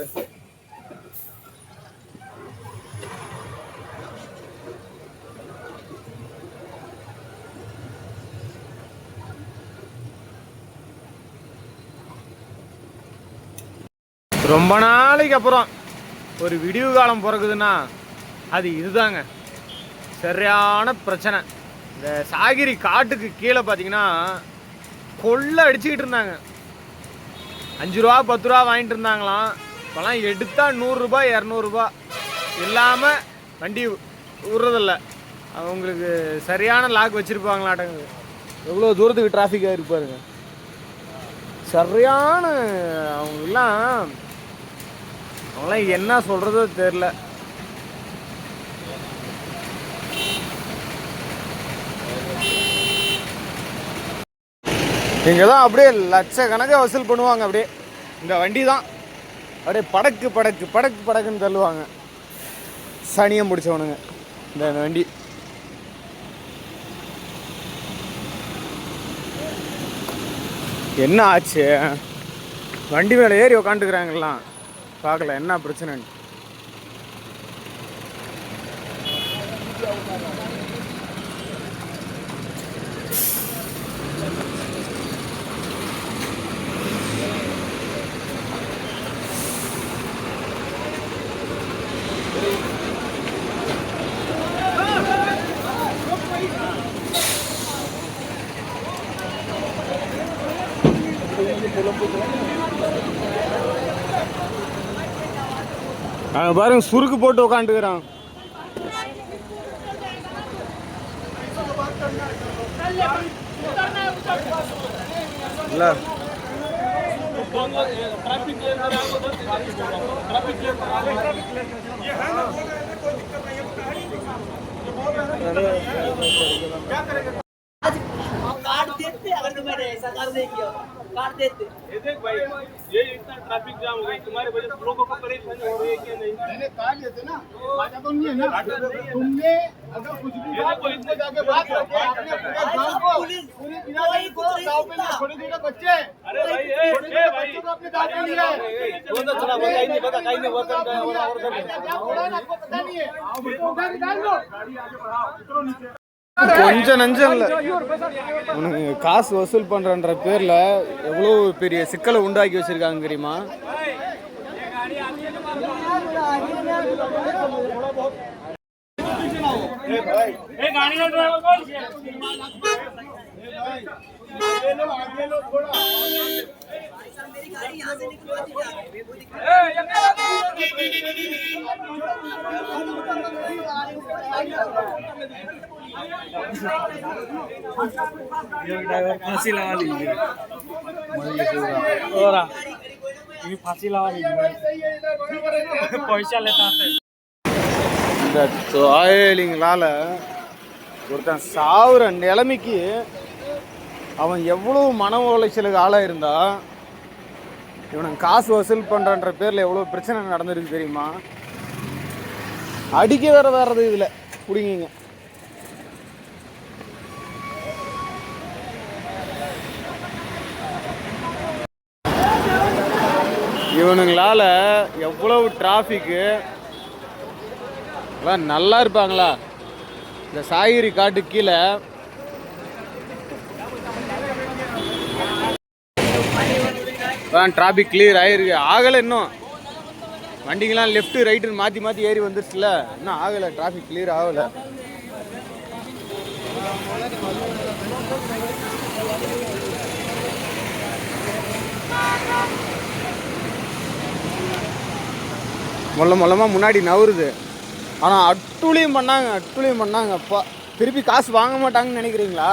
பாருங்க ரொம்ப நாளைக்கு அப்புறம் ஒரு விடிவு காலம் பிறகுதுன்னா அது இதுதாங்க. சரியான பிரச்சனை. இந்த சாகிரி காட்டுக்கு கீழே பார்த்தீங்கன்னா கொள்ளை அடிச்சுக்கிட்டு இருந்தாங்க. அஞ்சு ரூபா பத்து ரூபா வாங்கிட்டு இருந்தாங்களாம். இப்போலாம் எடுத்தா நூறுரூபா இரநூறுபா. இல்லாமல் வண்டி விடுறதில்ல அவங்களுக்கு சரியான லாக் வச்சுருப்பாங்களாட்டங்க எவ்வளோ தூரத்துக்கு டிராஃபிக்காக இருப்பாருங்க சரியான அவங்கெல்லாம் அவங்களாம் என்ன சொல்கிறதோ தெரில இங்கே தான் அப்படியே லட்சக்கணக்காக வசூல் பண்ணுவாங்க அப்படியே. இந்த வண்டி தான் அப்படியே படக்கு படக்கு படக்கு படக்குன்னு தள்ளுவாங்க. சனியம் பிடிச்சவனுங்க இந்த வண்டி. என்ன ஆச்சு? வண்டி மேலே ஏறி உக்காந்துக்கிறாங்கலாம் பார்க்கல என்ன பிரச்சனைன்னு. அங்க பாருங்க சுருக்கு போட்டு உக்காந்துக்கிறான் இல்ல कार्ड देते अगर तुम्हें ऐसा कर देंगे कार्ड देते ये देख भाई ये इतना ट्रैफिक जाम हो गया तुम्हारे वजह से लोगों को परेशानी हो रही है कि नहीं मैंने कहा लेते ना बात तो नहीं है ना तुमने अगर कुछ भी ये बात देखो, तुमने जाके बात करके आपने पूरे गांव को पूरे बिना को गांव पे लिए छोटे छोटे बच्चे अरे भाई ए, छोटे ए छोटे भाई बच्चों को अपने गांव में लिया है वो तो थोड़ा बताइए नहीं पता कहीं नहीं वर्क करता है और और क्या थोड़ा ना आपको पता नहीं है उधर निकाल लो கொஞ்சம் நஞ்சம் இல்லை உனக்கு காசு வசூல் பண்ணுறன்ற பேரில் எவ்வளோ பெரிய சிக்கலை உண்டாக்கி வச்சிருக்காங்க தெரியுமா? ए गाड़ी का ड्राइवर कौन मेरी गाड़ी यहाँ से निकलवा दी फांसी लगा लीजिए और ये फांसी लगा लीजिए पैसा लेता है இந்த தொழிலிங்களால் ஒருத்தன் சாவுற நிலைமைக்கு அவன் எவ்வளோ மன உளைச்சலுக்கு ஆளாக இருந்தா இவனுக்கு காசு வசூல் பண்ணுறன்ற பேரில் எவ்வளோ பிரச்சனை நடந்திருக்கு தெரியுமா அடிக்க வேற வர்றது இதில் பிடிங்கிங்க இவனுங்களால எவ்வளவு டிராஃபிக்கு எல்லாம் நல்லா இருப்பாங்களா? இந்த சாகிரி காட்டு கீழே. டிராஃபிக் கிளியர் ஆகிருக்கு ஆகலை இன்னும். வண்டிங்கெல்லாம் லெஃப்ட் ரைட்டுன்னு மாற்றி மாற்றி ஏறி வந்துருச்சுல. இன்னும் ஆகலை டிராஃபிக் கிளியர் ஆகலை. மொல்ல மொல்லமாக முன்னாடி நவருது ஆனால் அட்டுளியும் பண்ணாங்க அட்டுளியும் பண்ணாங்க. அப்பா திருப்பி காசு வாங்க மாட்டாங்கன்னு நினைக்கிறீங்களா?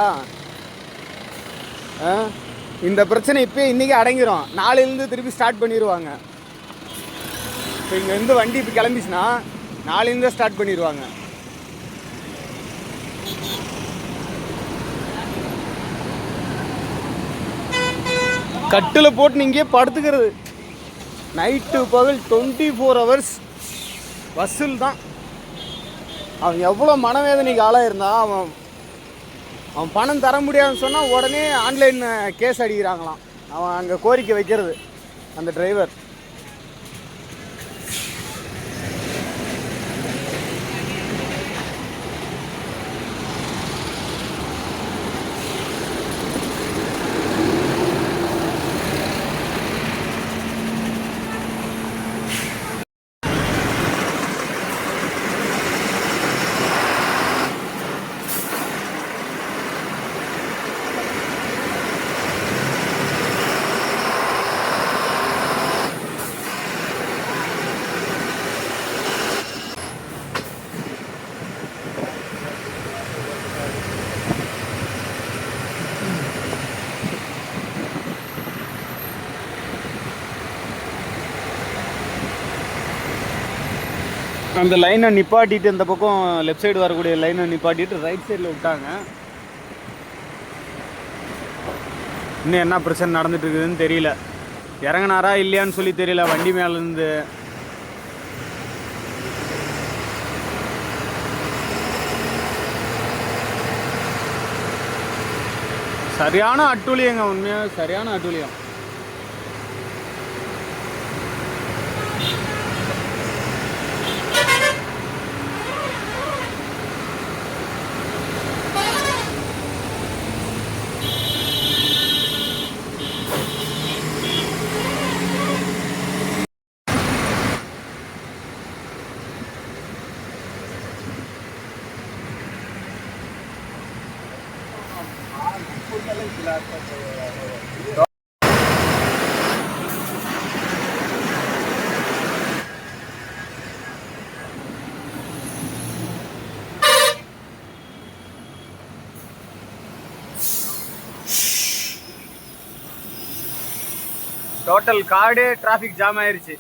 ஆ? இந்த பிரச்சனை இப்போ இன்றைக்கி அடங்கிரும். நாளையிலேருந்து திருப்பி ஸ்டார்ட் பண்ணிடுவாங்க இப்போ இங்கேருந்து வண்டி இப்போ கிளம்பிச்சுன்னா நாளையிலேருந்து ஸ்டார்ட் பண்ணிடுவாங்க கட்டில் போட்டு நீங்கள் படுத்துக்கிறது. நைட்டு பகல் டுவெண்ட்டி ஃபோர் ஹவர்ஸ் வசூல் தான். அவன் எவ்வளோ மனவேதனைக்கு ஆளாக இருந்தால் அவன் அவன் பணம் தர முடியாதுன்னு சொன்னால் உடனே ஆன்லைன் கேஸ் அடிக்கிறாங்களாம். அவன் அங்கே கோரிக்கை வைக்கிறது அந்த டிரைவர் அந்த லைனை நிப்பாட்டிட்டு இந்த பக்கம் லெஃப்ட் சைடு வரக்கூடிய லைனை நிப்பாட்டிட்டு ரைட் சைடில் விட்டாங்க. இன்னும் என்ன பிரச்சனை நடந்துட்டு இருக்குதுன்னு தெரியல. இறங்குனாரா இல்லையான்னு சொல்லி தெரியல. வண்டி மேலேருந்து. சரியான அட்டூழியங்க உண்மையாக சரியான அட்டூழியம். டோட்டல் காடே டிராஃபிக் ஜாம் ஆயிருச்சு.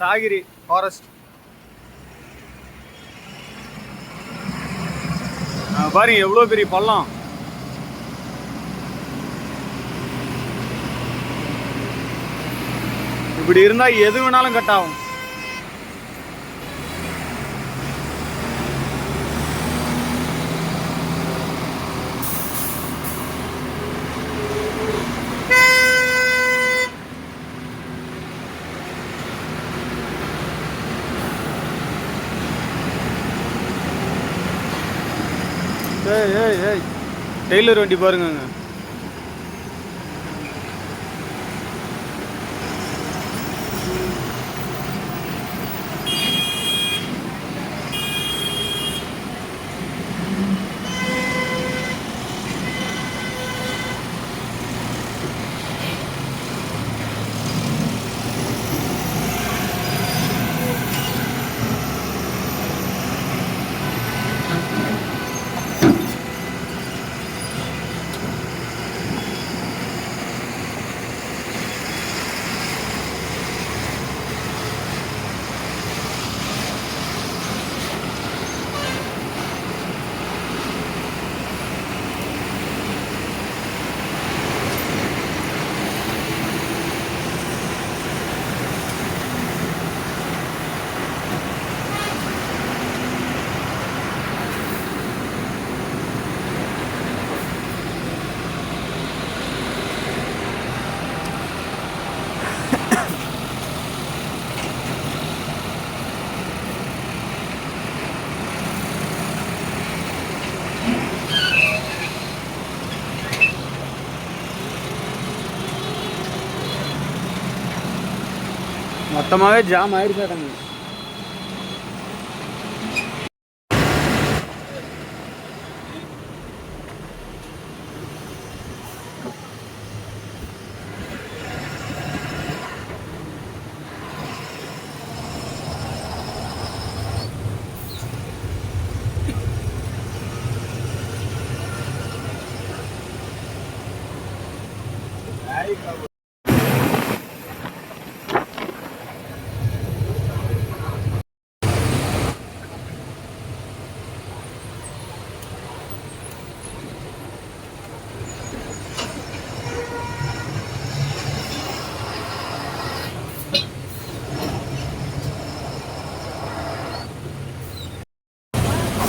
சாகிரி ஃபாரஸ்ட் பாருங்க எவ்வளோ பெரிய பள்ளம். இப்படி இருந்தால் எது வேணாலும் கட் ஆகும் ஏய் ஏய் ஏய். டெய்லர் வண்டி பாருங்கங்க. તમે હવે જામ આવી છે તમે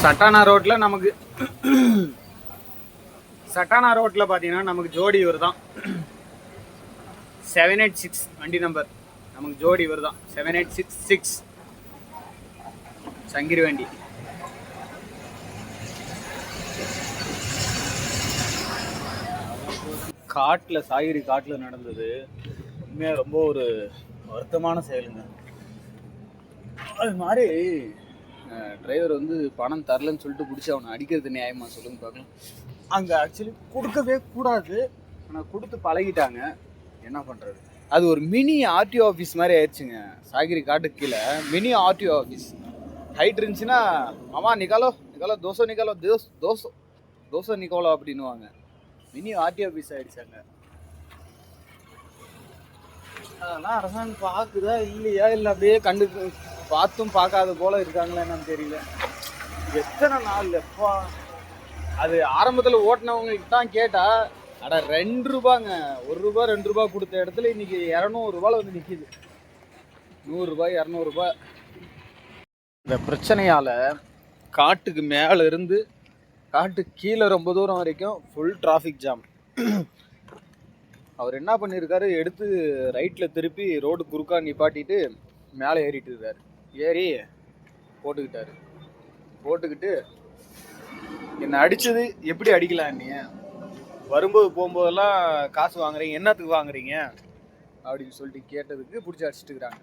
சட்டானா ரோட்டில் நமக்கு சட்டானா ரோட்டில் பார்த்தீங்கன்னா நமக்கு ஜோடி இவர் தான் செவன் எயிட் சிக்ஸ் வண்டி நம்பர் நமக்கு ஜோடி இவர் தான் செவன் எயிட் சிக்ஸ் சிக்ஸ் சங்கிரி வண்டி. காட்டில் சாகிரி காட்டில் நடந்தது உண்மையாக ரொம்ப ஒரு வருத்தமான செயலுங்க. அது மாதிரி டிரைவர் வந்து பணம் தரலன்னு சொல்லிட்டு பிடிச்சி அவனை அடிக்கிறது நியாயமா? சொல்லுங்க பார்க்கலாம். அங்கே ஆக்சுவலி கொடுக்கவே கூடாது. ஆனால் கொடுத்து பழகிட்டாங்க. என்ன பண்ணுறது அது ஒரு மினி ஆர்டிஓ ஆஃபீஸ் மாதிரி ஆயிடுச்சுங்க. சாகிரி காட்டுக்கு கீழே. மினி ஆர்டிஓ ஆஃபீஸ் ஹைட் இருந்துச்சுன்னா மாமா நிக்காலோ நிக்காலோ தோசை நிக்காலோ தோஸ் தோசை தோசை நிக்கோலோ அப்படின்னுவாங்க. மினி ஆர்டிஓ ஆஃபீஸ் ஆயிடுச்சாங்க. அதெல்லாம் அரசாங்கம் பார்க்குதா? இல்லையா? இல்லை அப்படியே கண்டு பார்த்தும் பார்க்காத போல இருக்காங்களா என்னன்னு தெரியல. எத்தனை நாள் எப்பா? அது ஆரம்பத்தில் ஓட்டினவங்களுக்கு தான் கேட்டா அட ரெண்டு ரூபாங்க. ஒரு ரூபா ரெண்டு ரூபா கொடுத்த இடத்துல இன்னைக்கு இரநூறுபால வந்து நிற்கிது நூறுரூபாய் இரநூறுபா இந்த பிரச்சனையால் காட்டுக்கு மேலே இருந்து காட்டுக்கு கீழே ரொம்ப தூரம் வரைக்கும் ஃபுல் டிராஃபிக் ஜாம் அவர் என்ன பண்ணியிருக்காரு எடுத்து ரைட்டில் திருப்பி ரோடு குறுக்கா நிப்பாட்டிட்டு மேலே ஏறிட்டு இருக்காரு. ஏறி போட்டுக்கிட்டாரு. போட்டுக்கிட்டு என்னை அடிச்சது எப்படி அடிக்கலாம் நீ? வரும்போது போகும்போதெல்லாம் காசு வாங்குறீங்க என்னத்துக்கு வாங்குறீங்க? அப்படின்னு சொல்லிட்டு கேட்டதுக்கு பிடிச்சி அடிச்சிட்டு இருக்கிறாங்க.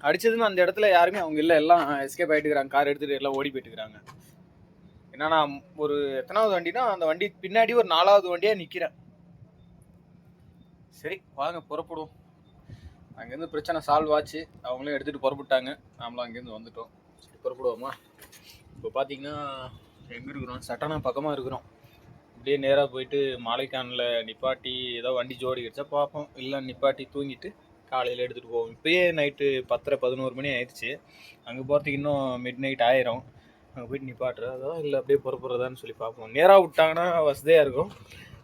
அடிச்சதுன்னு அந்த இடத்துல யாருமே அவங்க இல்லை எல்லாம் எஸ்கேப் ஆகிட்டு இருக்கிறாங்க. கார் எடுத்துகிட்டு எல்லாம் ஓடி போயிட்டு இருக்கிறாங்க. என்னன்னா ஒரு எத்தனாவது வண்டினா அந்த வண்டி பின்னாடி ஒரு நாலாவது வண்டியாக நிற்கிறேன் சரி வாங்க புறப்படுவோம். அங்கேருந்து பிரச்சனை சால்வ் ஆச்சு. அவங்களும் எடுத்துகிட்டு புறப்பட்டாங்க. நாமளும் அங்கேருந்து வந்துட்டோம். சரி புறப்படுவோமா? இப்போ பார்த்தீங்கன்னா எங்கே இருக்கிறோம்? சட்டனா பக்கமாக இருக்கிறோம். அப்படியே நேராக போயிட்டு மாலைக்கானில் நிப்பாட்டி ஏதோ வண்டி ஜோடி கிடச்சா பார்ப்போம். இல்லை நிப்பாட்டி தூங்கிட்டு காலையில் எடுத்துகிட்டு போவோம். இப்போயே நைட்டு பத்தரை பதினோரு மணி ஆயிடுச்சு. அங்கே போகிறதுக்கு இன்னும் மிட் நைட் ஆயிரும். அங்கே போயிட்டு நிப்பாட்டுறதா இல்லை அப்படியே புறப்படுறதான்னு சொல்லி பார்ப்போம். நேராக விட்டாங்கன்னா வசதியாக இருக்கும்.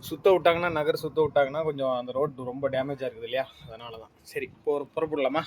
சுத்த விட்டாங்கன்னா நகர் சுத்த விட்டாங்கன்னா கொஞ்சம் அந்த ரோடு ரொம்ப டேமேஜாக இருக்குது இல்லையா? அதனால தான் சரி இப்போ புறப்படலாமா?